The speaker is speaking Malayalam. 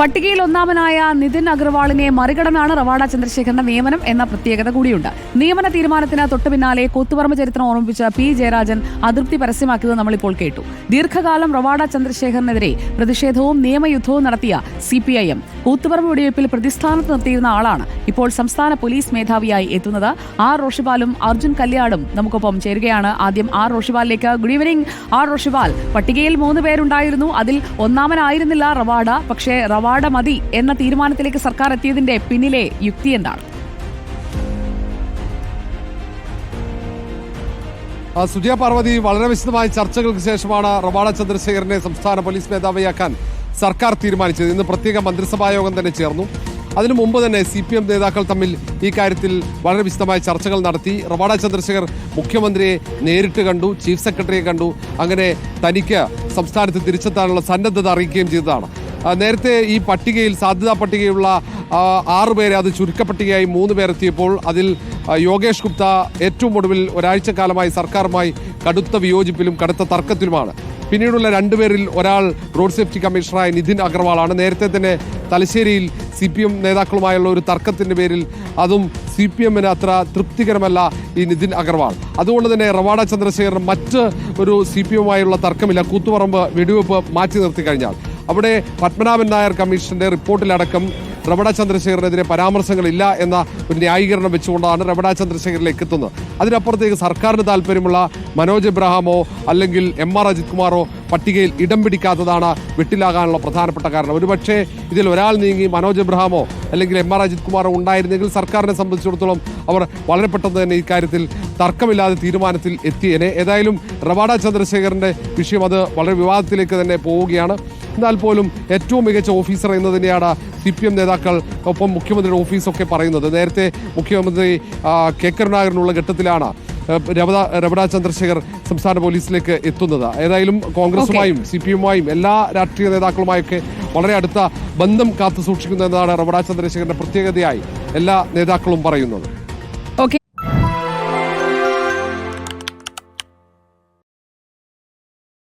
പട്ടികയിൽ ഒന്നാമനായ നിതിൻ അഗർവാളിനെ മറികടന്നാണ് റവാഡ ചന്ദ്രശേഖരന്റെ നിയമനം എന്ന പ്രത്യേകത കൂടിയുണ്ട്. നിയമന തീരുമാനത്തിന് തൊട്ടു പിന്നാലെ കൂത്തുപറമ്പ് ചരിത്രം ഓർമ്മിപ്പിച്ച പി. ജയരാജൻ അതൃപ്തി പരസ്യമാക്കിയത് നമ്മളിപ്പോൾ കേട്ടു. ദീർഘകാലം റവാഡ ചന്ദ്രശേഖരനെതിരെ പ്രതിഷേധവും നിയമയുദ്ധവും നടത്തിയ C P I M Koothuparamba വെടിവയ്പിൽ പ്രതിസ്ഥാനത്ത് നിർത്തിയിരുന്ന ആളാണ് ഇപ്പോൾ സംസ്ഥാന പോലീസ് മേധാവിയായി എത്തുന്നത്. ആർ. റോഷിപാലും അർജുൻ കല്യാടും നമുക്കൊപ്പം ചേരുകയാണ്. ആദ്യം ആർ. റോഷിപാലിലേക്ക് ഗുഡ് ഈവനിംഗ്. ആർ. റോഷിപാൽ പട്ടികയിൽ മൂന്ന് പേരുണ്ടായിരുന്നു. അതിൽ ഒന്നാമനായിരുന്നില്ല റവാഡ. പക്ഷേ റവാഡ മതി എന്ന തീരുമാനത്തിലേക്ക് സർക്കാർ എത്തിയതിന്റെ പിന്നിലെ യുക്തി എന്താണ്? സുജയ പാർവതി വളരെ വിശദമായ ചർച്ചകൾക്ക് ശേഷമാണ് റവാഡ ചന്ദ്രശേഖരനെ സംസ്ഥാന പോലീസ് മേധാവിയാക്കാൻ സർക്കാർ തീരുമാനിച്ചത്. ഇന്ന് പ്രത്യേക മന്ത്രിസഭാ യോഗം തന്നെ ചേർന്നു. അതിനു മുമ്പ് തന്നെ സി പി എം നേതാക്കൾ തമ്മിൽ ഈ കാര്യത്തിൽ വളരെ വിശദമായ ചർച്ചകൾ നടത്തി. റവാഡ ചന്ദ്രശേഖർ മുഖ്യമന്ത്രിയെ നേരിട്ട് കണ്ടു ചീഫ് സെക്രട്ടറിയെ കണ്ടു. അങ്ങനെ തനിക്ക് സംസ്ഥാനത്ത് തിരിച്ചെത്താനുള്ള സന്നദ്ധത അറിയിക്കുകയും ചെയ്തതാണ്. നേരത്തെ ഈ പട്ടികയിൽ സാധ്യതാ പട്ടികയുള്ള ആറു പേരെ അത് ചുരുക്കപ്പട്ടികയായി മൂന്ന് പേരെത്തിയപ്പോൾ അതിൽ യോഗേഷ് ഗുപ്ത ഏറ്റവും ഒടുവിൽ ഒരാഴ്ച കാലമായി സർക്കാരുമായി കടുത്ത വിയോജിപ്പിലും കടുത്ത തർക്കത്തിലുമാണ്. പിന്നീടുള്ള രണ്ടുപേരിൽ ഒരാൾ റോഡ് സേഫ്റ്റി കമ്മീഷണറായ നിതിൻ അഗർവാളാണ്. നേരത്തെ തന്നെ തലശ്ശേരിയിൽ സി പി എം നേതാക്കളുമായുള്ള ഒരു തർക്കത്തിന്റെ പേരിൽ അതും സി പി എമ്മിന് അത്ര തൃപ്തികരമല്ല ഈ നിതിൻ അഗർവാൾ. അതുകൊണ്ട് തന്നെ റവാഡ ചന്ദ്രശേഖരൻ മറ്റ് ഒരു സി പി എമ്മുമായുള്ള തർക്കമില്ല. കൂത്തുപറമ്പ് വെടിവെപ്പ് മാറ്റി നിർത്തി കഴിഞ്ഞാൽ. അവിടെ പത്മനാഭൻ നായർ കമ്മീഷന്റെ റിപ്പോർട്ടിലടക്കം റബഡ ചന്ദ്രശേഖരനെതിരെ പരാമർശങ്ങളില്ല എന്ന ഒരു ന്യായീകരണം വെച്ചുകൊണ്ടാണ് റബഡ ചന്ദ്രശേഖരിലേക്ക് എത്തുന്നത്. അതിനപ്പുറത്തേക്ക് സർക്കാരിന് താല്പര്യമുള്ള മനോജ് എബ്രഹാമോ അല്ലെങ്കിൽ എം ആർ അജിത് കുമാറോ പട്ടികയിൽ ഇടം പിടിക്കാത്തതാണ് വെട്ടിലാകാനുള്ള പ്രധാനപ്പെട്ട കാരണം. ഒരുപക്ഷെ ഇതിൽ ഒരാൾ നീങ്ങി മനോജ് എബ്രഹാമോ അല്ലെങ്കിൽ എം ആർ അജിത് കുമാറോ ഉണ്ടായിരുന്നെങ്കിൽ സർക്കാരിനെ സംബന്ധിച്ചിടത്തോളം അവർ വളരെ പെട്ടെന്ന് തന്നെ ഇക്കാര്യത്തിൽ തർക്കമില്ലാതെ തീരുമാനത്തിൽ എത്തിയേനെ ഏതായാലും റവാഡ ചന്ദ്രശേഖറിന്റെ വിഷയം അത് വളരെ വിവാദത്തിലേക്ക് തന്നെ പോവുകയാണ്. എന്നാൽ പോലും ഏറ്റവും മികച്ച ഓഫീസർ എന്ന് തന്നെയാണ് സി പി എം നേതാക്കൾ ഒപ്പം മുഖ്യമന്ത്രിയുടെ ഓഫീസൊക്കെ പറയുന്നത്. നേരത്തെ മുഖ്യമന്ത്രി കെ കരുണാകരനുള്ള ഘട്ടത്തിലാണ് ആ, രമണ രമണ ചന്ദ്രശേഖർ സംസ്ഥാന പോലീസിലേക്ക് എത്തുന്നത്. ഏതായാലും കോൺഗ്രസുമായും സി പി എമ്മുമായും എല്ലാ രാഷ്ട്രീയ നേതാക്കളുമായൊക്കെ വളരെ അടുത്ത ബന്ധം കാത്തു സൂക്ഷിക്കുന്നു എന്നതാണ് രമണ ചന്ദ്രശേഖരന്റെ പ്രത്യേകതയായി എല്ലാ നേതാക്കളും പറയുന്നത്.